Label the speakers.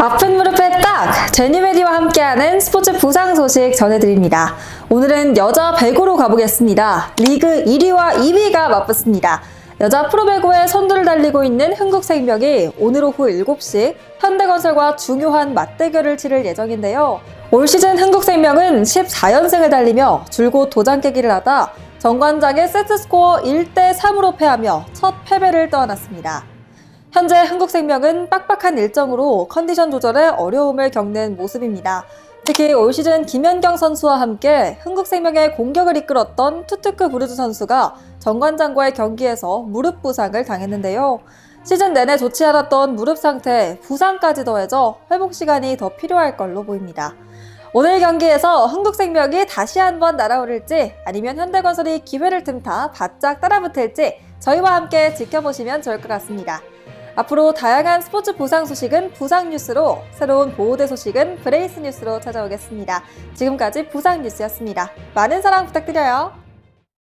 Speaker 1: 아픈 무릎에 딱! 제니메디와 함께하는 스포츠 부상 소식 전해드립니다. 오늘은 여자 배구로 가보겠습니다. 리그 1위와 2위가 맞붙습니다. 여자 프로배구의 선두를 달리고 있는 흥국생명이 오늘 오후 7시 현대건설과 중요한 맞대결을 치를 예정인데요. 올 시즌 흥국생명은 14연승을 달리며 줄곧 도장 깨기를 하다 정관장의 세트스코어 1대 3으로 패하며 첫 패배를 떠안았습니다. 현재 한국생명은 빡빡한 일정으로 컨디션 조절에 어려움을 겪는 모습입니다. 특히 올 시즌 김연경 선수와 함께 흥국생명의 공격을 이끌었던 투트크 브루즈 선수가 정관장과의 경기에서 무릎 부상을 당했는데요. 시즌 내내 좋지 않았던 무릎 상태, 부상까지 더해져 회복 시간이 더 필요할 걸로 보입니다. 오늘 경기에서 흥국생명이 다시 한번 날아오를지 아니면 현대건설이 기회를 틈타 바짝 따라붙을지 저희와 함께 지켜보시면 좋을 것 같습니다. 앞으로 다양한 스포츠 부상 소식은 부상 뉴스로, 새로운 보호대 소식은 브레이스 뉴스로 찾아오겠습니다. 지금까지 부상 뉴스였습니다. 많은 사랑 부탁드려요.